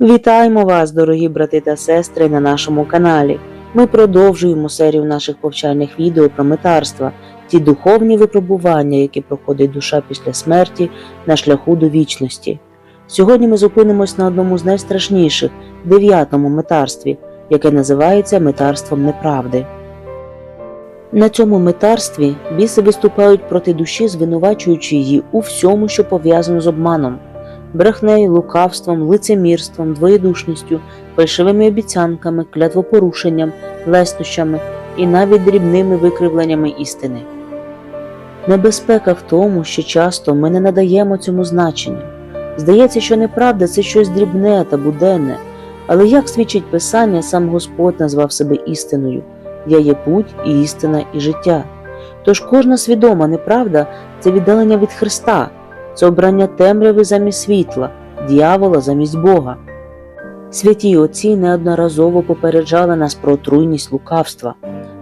Вітаємо вас, дорогі брати та сестри, на нашому каналі. Ми продовжуємо серію наших повчальних відео про метарства, ті духовні випробування, які проходить душа після смерті на шляху до вічності. Сьогодні ми зупинимось на одному з найстрашніших дев'ятому метарстві, яке називається метарством неправди. На цьому метарстві біси виступають проти душі, звинувачуючи її у всьому, що пов'язано з обманом брехнею, лукавством, лицемірством, двоєдушністю, фальшивими обіцянками, клятвопорушенням, лестощами і навіть дрібними викривленнями істини. Небезпека в тому, що часто ми не надаємо цьому значення. Здається, що неправда це щось дрібне та буденне, але як свідчить Писання, сам Господь назвав себе істиною Я є путь і істина, і життя. Тож кожна свідома неправда це віддалення від Христа, це обрання темряви замість світла, діявола замість Бога. Святі отці неодноразово попереджали нас про отруйність лукавства.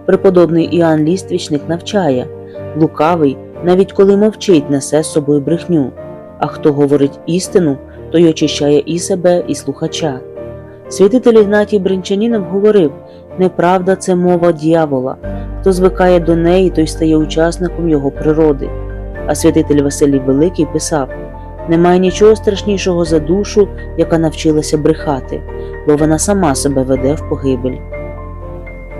Преподобний Іоанн Ліствічник навчає лукавий, навіть коли мовчить, несе з собою брехню, а хто говорить істину, той очищає і себе, і слухача. Святитель Ігнатій Бринчанінов говорив неправда це мова дьявола, хто звикає до неї, той стає учасником його природи. А святитель Василій Великий писав немає нічого страшнішого за душу, яка навчилася брехати, бо вона сама себе веде в погибель.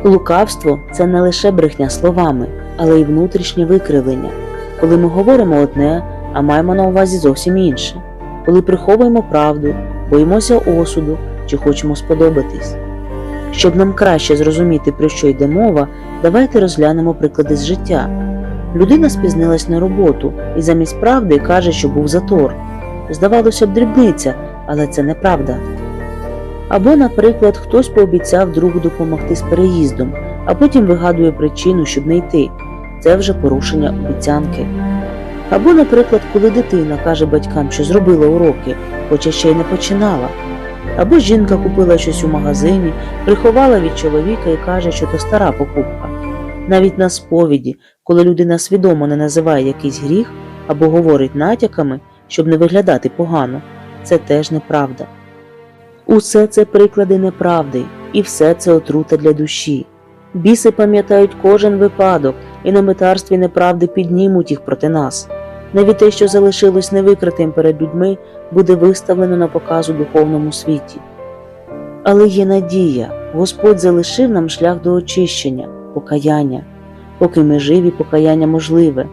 Лукавство це не лише брехня словами, але й внутрішнє викривлення, коли ми говоримо одне, а маємо на увазі зовсім інше, коли приховуємо правду, боїмося осуду чи хочемо сподобатись. Щоб нам краще зрозуміти, про що йде мова, давайте розглянемо приклади з життя. Людина спізнилась на роботу і замість правди каже, що був затор. Здавалося б, дрібниця, але це неправда. Або, наприклад, хтось пообіцяв другу допомогти з переїздом, а потім вигадує причину, щоб не йти. Це вже порушення обіцянки. Або, наприклад, коли дитина каже батькам, що зробила уроки, хоча ще й не починала. Або жінка купила щось у магазині, приховала від чоловіка і каже, що то стара покупка. Навіть на сповіді, коли людина свідомо не називає якийсь гріх або говорить натяками, щоб не виглядати погано, це теж неправда. Усе це приклади неправди, і все це отрута для душі. Біси пам'ятають кожен випадок і на метарстві неправди піднімуть їх проти нас. Навіть те, що залишилось невикритим перед людьми, буде виставлено на показ у духовному світі. Але є надія, Господь залишив нам шлях до очищення, покаяння. Поки ми живі, покаяння можливе.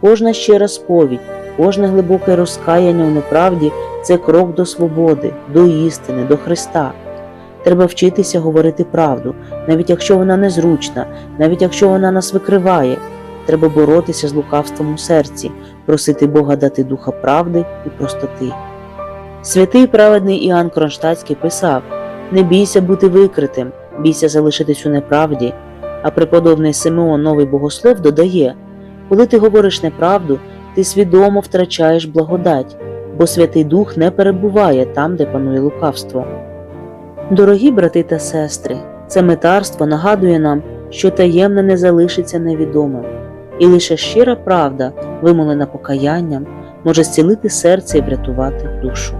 Кожна щира сповідь, кожне глибоке розкаяння у неправді це крок до свободи, до істини, до Христа. Треба вчитися говорити правду, навіть якщо вона незручна, навіть якщо вона нас викриває. Треба боротися з лукавством у серці, просити Бога дати духа правди і простоти. Святий праведний Іоанн Кронштадтський писав: Не бійся бути викритим, бійся залишитись у неправді. А преподобний Симеон Новий Богослов додає: коли ти говориш неправду, ти свідомо втрачаєш благодать, бо Святий Дух не перебуває там, де панує лукавство. Дорогі брати та сестри, це метарство нагадує нам, що таємне не залишиться невідомим, і лише щира правда, вимолена покаянням, може зцілити серце і врятувати душу.